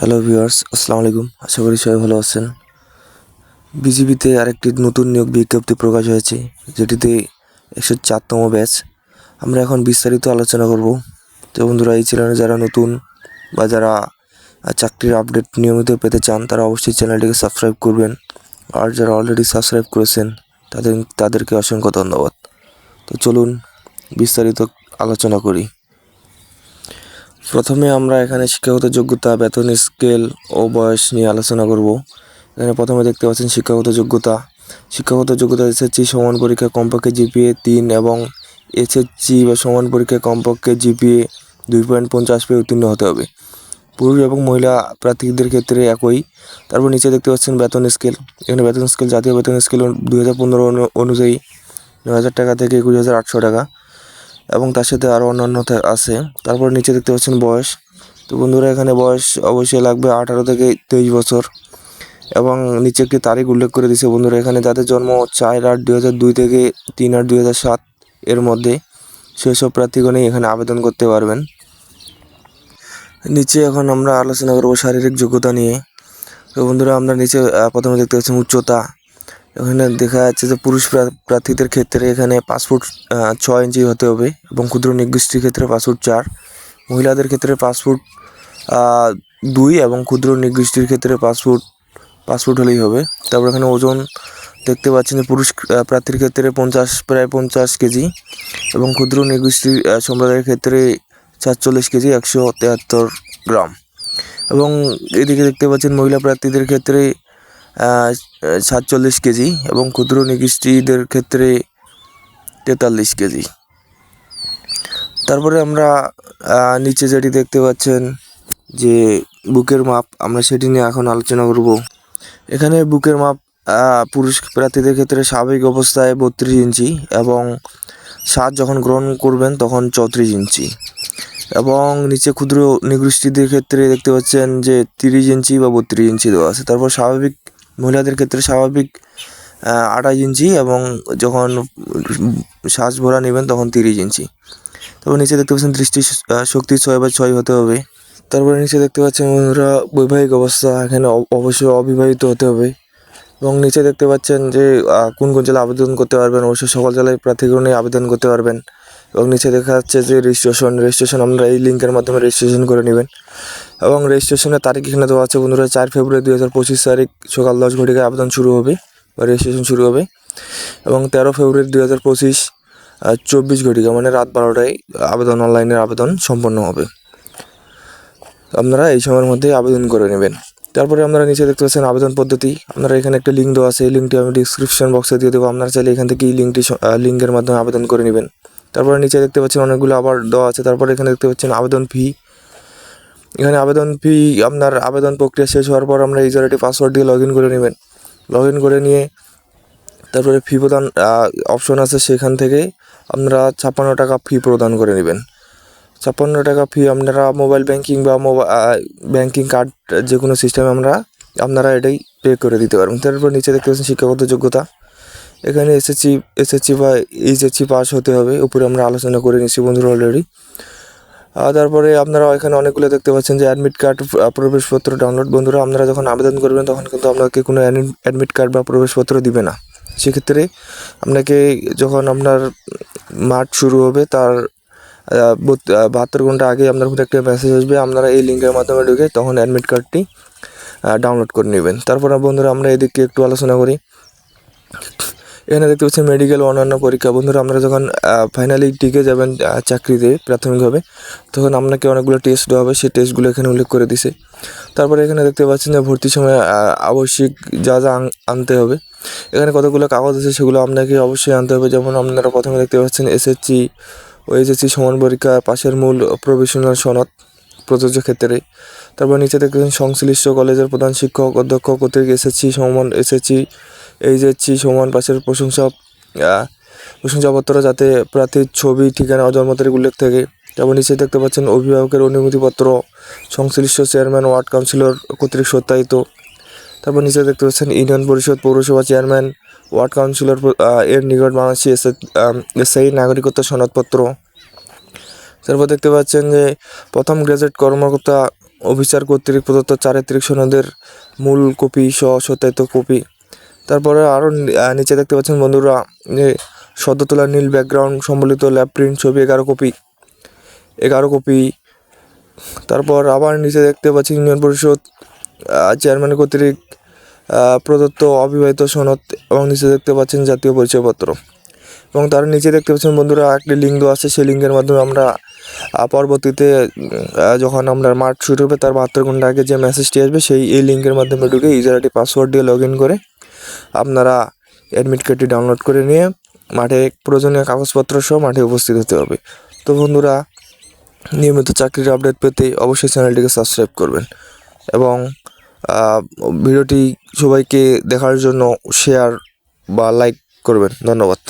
Hello viewers আসসালামু আলাইকুম। আশা করি সবাই ভালো আছেন। বিজিবিতে আরেকটি নতুন নিয়োগ বিজ্ঞপ্তি প্রকাশ হয়েছে, যেটিতে একশো চারতম ব্যাচ। আমরা এখন বিস্তারিত আলোচনা করব। তো বন্ধুরা, এই চ্যানেলে যারা নতুন বা যারা চাকরির আপডেট নিয়মিত পেতে চান, তারা অবশ্যই চ্যানেলটিকে সাবস্ক্রাইব করবেন। আর যারা অলরেডি সাবস্ক্রাইব করেছেন, তাদের, তাদেরকে অসংখ্য ধন্যবাদ। তো চলুন বিস্তারিত আলোচনা করি। প্রথমে আমরা এখানে শিক্ষাগত যোগ্যতা, বেতন, স্কেল ও বয়স নিয়ে আলোচনা করব। এখানে প্রথমে দেখতে পাচ্ছেন শিক্ষাগত যোগ্যতা। শিক্ষাগত যোগ্যতা এসএসসি সমান পরীক্ষা কমপক্ষে জিপিএ তিন এবং এসএসসি বা সমান পরীক্ষা কমপক্ষে জিপিএ দুই পয়েন্ট পঞ্চাশ পেয়ে উত্তীর্ণ হতে হবে। পুরুষ এবং মহিলা প্রার্থীদের ক্ষেত্রে একই। তারপর নিচে দেখতে পাচ্ছেন বেতন স্কেল। এখানে বেতন স্কেল, জাতীয় বেতন স্কেল দু হাজার পনেরো অনুযায়ী নয় হাজার টাকা থেকে একুশ হাজার আটশো টাকা। এবং তার সাথে আরও অন্যান্য আছে। তারপর নিচে দেখতে পাচ্ছেন বয়স। তো বন্ধুরা, এখানে বয়স অবশ্যই লাগবে আঠারো থেকে তেইশ বছর। এবং নিচে একটি তারিখ উল্লেখ করে দিয়েছে বন্ধুরা, এখানে যাদের জন্ম চার আট দুই হাজার দুই থেকে তিন আট দুই হাজার সাত এর মধ্যে, সেসব প্রার্থীগণই এখানে আবেদন করতে পারবেন। নিচে এখন আমরা আলোচনা করব শারীরিক যোগ্যতা নিয়ে। তো বন্ধুরা, আমরা নিচে প্রথমে দেখতে পাচ্ছি উচ্চতা। এখানে দেখা যাচ্ছে যে পুরুষ প্রার্থীদের ক্ষেত্রে এখানে পাসপোর্ট ছয় ইঞ্চি হতে হবে এবং ক্ষুদ্র নিগোষ্ঠীর ক্ষেত্রে পাসপোর্ট চার। মহিলাদের ক্ষেত্রে পাসপোর্ট দুই এবং ক্ষুদ্র নিগোষ্ঠীর ক্ষেত্রে পাসপোর্ট পাসপোর্ট হলেই হবে। তারপর এখানে ওজন দেখতে পাচ্ছেন যে পুরুষ প্রার্থীর ক্ষেত্রে পঞ্চাশ, প্রায় পঞ্চাশ কেজি এবং ক্ষুদ্র নিগোষ্ঠীর সম্প্রদায়ের ক্ষেত্রে সাতচল্লিশ কেজি, একশো তেহাত্তর গ্রাম। এবং এদিকে দেখতে পাচ্ছেন মহিলা প্রার্থীদের ক্ষেত্রে সাতচল্লিশ কেজি এবং ক্ষুদ্র নিকৃষ্টিদের ক্ষেত্রে তেতাল্লিশ কেজি। তারপরে আমরা নিচে যেটি দেখতে পাচ্ছেন যে বুকের মাপ, আমরা সেটি নিয়ে এখন আলোচনা করব। এখানে বুকের মাপ পুরুষ প্রার্থীদের ক্ষেত্রে স্বাভাবিক অবস্থায় বত্রিশ ইঞ্চি এবং সাত যখন গ্রহণ করবেন তখন চৌত্রিশ ইঞ্চি। এবং নিচে ক্ষুদ্র নিগোষ্ঠীদের ক্ষেত্রে দেখতে পাচ্ছেন যে তিরিশ ইঞ্চি বা বত্রিশ ইঞ্চি দেওয়া আছে। তারপর স্বাভাবিক মহিলাদের ক্ষেত্রে স্বাভাবিক আঠাশ ইঞ্চি এবং যখন শ্বাস ভরা নেবেন তখন তিরিশ ইঞ্চি। তারপর নিচে দেখতে পাচ্ছেন দৃষ্টি শক্তি ছয় বা ছয় হতে হবে। তারপরে নিচে দেখতে পাচ্ছেন বন্ধুরা বৈবাহিক অবস্থা, এখানে অবশ্যই অবিবাহিত হতে হবে। এবং নিচে দেখতে পাচ্ছেন যে কোন কোন জেলায় আবেদন করতে পারবেন, অবশ্যই সকল জেলায় প্রার্থীগণই আবেদন করতে পারবেন। এবং নিচে দেখা যাচ্ছে যে রেজিস্ট্রেশন রেজিস্ট্রেশন আপনারা এই লিঙ্কের মাধ্যমে রেজিস্ট্রেশন করে নেবেন। এবং রেজিস্ট্রেশনের তারিখ এখানে দেওয়া আছে বন্ধুরা চার ফেব্রুয়ারি দুই হাজার পঁচিশ তারিখ সকাল দশ ঘটিকায় আবেদন শুরু হবে বা রেজিস্ট্রেশন শুরু হবে এবং তেরো ফেব্রুয়ারি দুই হাজার পঁচিশ চব্বিশ ঘটিকা মানে রাত বারোটায় আবেদন অনলাইনের আবেদন সম্পন্ন হবে। আপনারা এই সময়ের মধ্যে আবেদন করে নেবেন। তারপরে আপনারা নিচে দেখতে পাচ্ছেন আবেদন পদ্ধতি। আপনারা এখানে একটা লিঙ্ক দেওয়া আছে, এই লিঙ্কটি আমি ডিসক্রিপশন বক্সে দিয়ে দেবো। আপনারা চাইলে এখান থেকে এই লিঙ্কটি লিঙ্কের মাধ্যমে আবেদন করে নেবেন। তারপরে নিচে দেখতে পাচ্ছেন অনেকগুলো আবার দেওয়া আছে। তারপরে এখানে দেখতে পাচ্ছেন আবেদন ফি এখানে আবেদন ফি আপনার আবেদন প্রক্রিয়া শেষ হওয়ার পর আমরা ইউজার আইডি পাসওয়ার্ড দিয়ে লগ ইন করে নেবেন। লগ ইন করে নিয়ে তারপরে ফি প্রদান অপশন আছে সেখান থেকে আপনারা ছাপ্পান্ন টাকা ফি প্রদান করে নেবেন। ছাপ্পান্ন টাকা ফি আপনারা মোবাইল ব্যাংকিং বা মোবাইল ব্যাংকিং কার্ড যে কোনো সিস্টেমে আমরা, আপনারা এটাই পে করে দিতে পারবেন। তারপর নিচে দেখতে পাচ্ছেন শিক্ষাগত যোগ্যতা। এখানে এসএসসি এসএসসি বা এইচএসসি পাস হতে হবে। উপরে আমরা আলোচনা করে নিচ্ছি বন্ধুরা অলরেডি তারপরে আপনারা এখানে অনেকগুলো দেখতে পাচ্ছেন যে অ্যাডমিট কার্ড প্রবেশপত্র ডাউনলোড বন্ধুরা, আপনারা যখন আবেদন করবেন, তখন কিন্তু আপনাকে কোনো অ্যাডমিট কার্ড বা প্রবেশপত্র দিবে না। সেক্ষেত্রে আপনাকে যখন আপনার মাঠ শুরু হবে, তার বাহাত্তর ঘণ্টা আগে আপনার ফোনে একটা মেসেজ আসবে, আপনারা এই লিঙ্কের মাধ্যমে ঢুকে তখন অ্যাডমিট কার্ডটি ডাউনলোড করে নেবেন। তারপরে বন্ধুরা, আমরা এদিকে একটু আলোচনা করি। এখানে দেখতে পাচ্ছেন মেডিকেল অন্যান্য পরীক্ষা। বন্ধুরা আমরা যখন ফাইনালি টিকে যাবেন চাকরিতে প্রাথমিকভাবে, তখন আপনাকে অনেকগুলো টেস্ট দেওয়া হবে। সেই টেস্টগুলো এখানে উল্লেখ করে দিছে। তারপরে এখানে দেখতে পাচ্ছেন যে ভর্তির সময় আবশ্যিক যা যা আন- আনতে হবে। এখানে কতগুলো কাগজ আছে সেগুলো আপনাকে অবশ্যই আনতে হবে। যেমন আপনারা প্রথমে দেখতে পাচ্ছেন এসএসসি ও এসএসসি সমান পরীক্ষা, পাশের মূল প্রফেশনাল সনদ, প্রযোজ্য ক্ষেত্রে। তারপর নিচে দেখতেছেন সংশ্লিষ্ট কলেজের প্রধান শিক্ষক, অধ্যক্ষ কর্তৃক এসএসসি সমান এসএসসি এইচএসসি সমান পাশের প্রশংসা প্রশংসাপত্র যাতে প্রার্থীর ছবি, ঠিকানা ও জন্ম তারিখ উল্লেখ থাকে। তারপর নিচে দেখতে পাচ্ছেন, অভিভাবকের অনুমতিপত্র সংশ্লিষ্ট চেয়ারম্যান, ওয়ার্ড কাউন্সিলর কর্তৃক সত্যায়িত। তারপর নিচে দেখতে পাচ্ছেন, ইউনিয়ন পরিষদ পৌরসভা চেয়ারম্যান, ওয়ার্ড কাউন্সিলর এর নিকট বাংলাদেশি এসে এসআই নাগরিকত্ব সনদপত্র। তারপর দেখতে পাচ্ছেন যে, প্রথম গ্রাজুয়েট কর্মকর্তা, অফিসার কর্তৃক প্রদত্ত চারিত্রিক সনদের মূল কপি সহ সত্যায়িত কপি। তারপরে আরও নিচে দেখতে পাচ্ছেন বন্ধুরা যে সদ্য তোলা নীল ব্যাকগ্রাউন্ড সম্বলিত ল্যাব প্রিন্ট ছবি, এগারো কপি এগারো কপি। তারপর আবার নিচে দেখতে পাচ্ছি ইউনিয়ন পরিষদ চেয়ারম্যান কর্তৃক প্রদত্ত অবিবাহিত সনদ এবং নিচে দেখতে পাচ্ছেন জাতীয় পরিচয়পত্র। এবং তার নিচে দেখতে পাচ্ছেন বন্ধুরা, একটি লিঙ্গ আছে, সেই লিঙ্কের মাধ্যমে আমরা পরবর্তীতে যখন আমরা মাঠ শুরু হবে তার বাহাত্তর ঘণ্টা আগে যে মেসেজটি আসবে, সেই, এই লিঙ্কের মাধ্যমে ঢুকে ইউজার আইডি পাসওয়ার্ড দিয়ে লগ ইন করে আপনারা অ্যাডমিট কার্ডটি ডাউনলোড করে নিয়ে মাঠে প্রয়োজনীয় কাগজপত্র সহ মাঠে উপস্থিত হতে হবে। তো বন্ধুরা, নিয়মিত চাকরির আপডেট পেতে অবশ্যই চ্যানেলটিকে সাবস্ক্রাইব করবেন এবং ভিডিওটি সবাইকে দেখার জন্য শেয়ার বা লাইক করবেন। ধন্যবাদ।